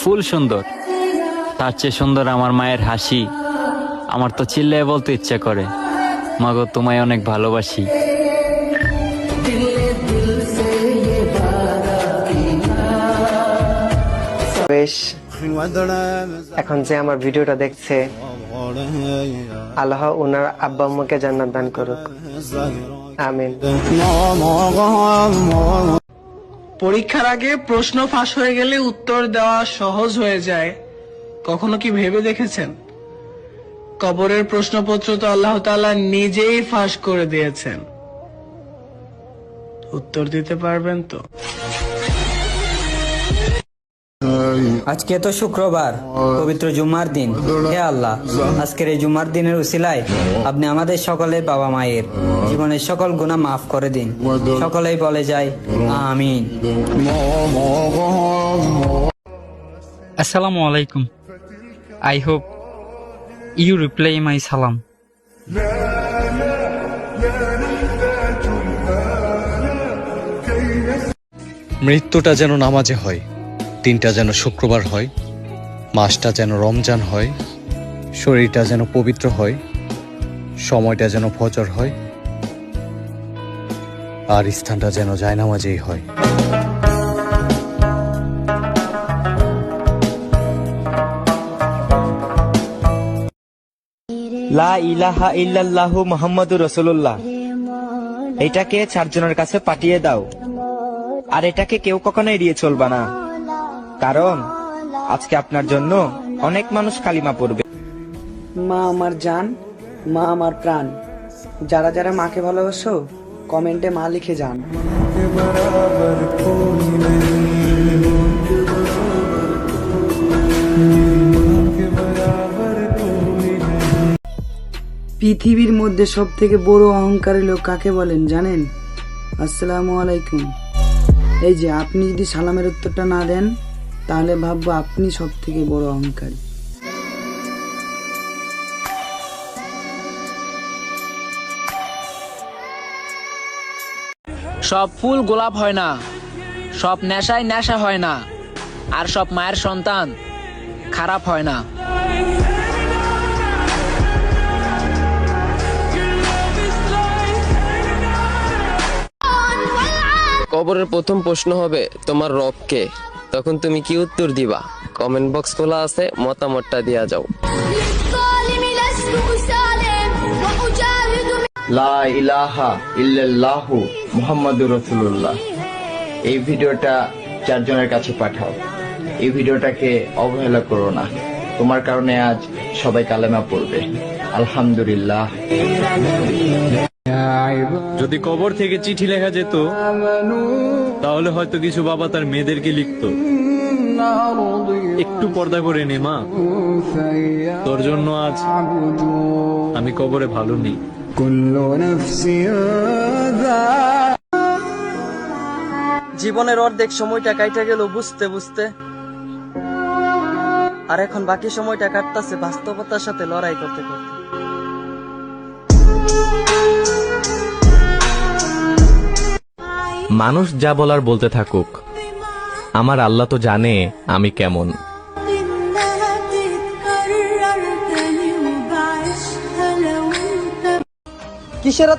ফুল সুন্দর। তার চেয়ে সুন্দর আমার মায়ের হাসি। আমার তো চিল্লায় বলতে ইচ্ছে করে। মাগো, তোমায় অনেক ভালোবাসি। এখন যে আমার ভিডিওটা দেখছে, আল্লাহ ওনার আব্বা আম্মাকে জান্নাত দান করুক। আমিন। পরীক্ষার আগে প্রশ্ন ফাঁস হয়ে গেলে উত্তর দেওয়া সহজ হয়ে যায়। কখনো কি ভেবে দেখেছেন? কবরের প্রশ্নপত্র তো আল্লাহ নিজেই ফাঁস করে দিয়েছেন। উত্তর দিতে পারবেন তো? আজকে তো শুক্রবার পবিত্র জুম্মার দিন হে আল্লাহ আজকের এই জুম্মার দিনের উসিলায় আপনি আমাদের সকলের বাবা মায়ের জীবনের সকল গুণা মাফ করে দিন সকলেই বলে যায় আমিন Assalamu alaikum. I hope you reply my salam. মৃত্যুটা যেন নামাজে হয় দিনটা যেন শুক্রবার হয়, মাসটা যেন রমজান হয়, শরীরটা যেন পবিত্র হয়, সময়টা যেন ফজর হয়, আর স্থানটা যেন জায়নামাজেই হয়। লা ইলাহা ইল্লাল্লাহু মুহাম্মাদুর রাসূলুল্লাহ। এটাকে চারজনের কাছে পাঠিয়ে দাও। আর এটাকে কেউ কখনো এড়িয়ে চলবা না। কারণ আজকে আপনার জন্য অনেক মানুষ কালিমা পড়বে। মা আমার জান, মা আমার প্রাণ। যারা যারা মাকে ভালোবাসো, কমেন্টে মা লিখে যান। পৃথিবীর মধ্যে সব থেকে বড় অহংকারী লোক কাকে বলেন জানেন? আসসালামু আলাইকুম। এই যে, আপনি যদি সালামের উত্তরটা না দেন তাহলে ভাববো আপনি সব থেকে বড় অহংকারী। সব ফুল গোলাপ হয় না সব নেশায় নেশা হয় না আর সব মায়ের সন্তান খারাপ হয় না। কবরের প্রথম প্রশ্ন হবে তোমার রবকে? তখন তুমি কি উত্তর দিবা? কমেন্ট বক্স খোলা আছে, মতামতটা দিয়া যাও। লা এই ভিডিওটা চারজনের কাছে পাঠাও। এই ভিডিওটাকে অবহেলা করো না। তোমার কারণে আজ সবাই কালেমা পড়বে। আলহামদুলিল্লাহ। যদি কবর থেকে চিঠি লেখা যেত, তাহলে হয়তো কিছু বাবা তার মেয়েদেরকে লিখতো। একটু পর্দা করে নে, মা। তোর জন্য আজ আমি কবরে ভালো নেই। জীবনের অর্ধেক সময়টা কাইটা গেল বুঝতে বুঝতে। আর এখন বাকি সময়টা কাটতেছে বাস্তবতার সাথে লড়াই করতে করতে। মানুষ যা বলার বলতে থাকুক আমার আল্লাহ তো জানে আমি কেমন। কিসের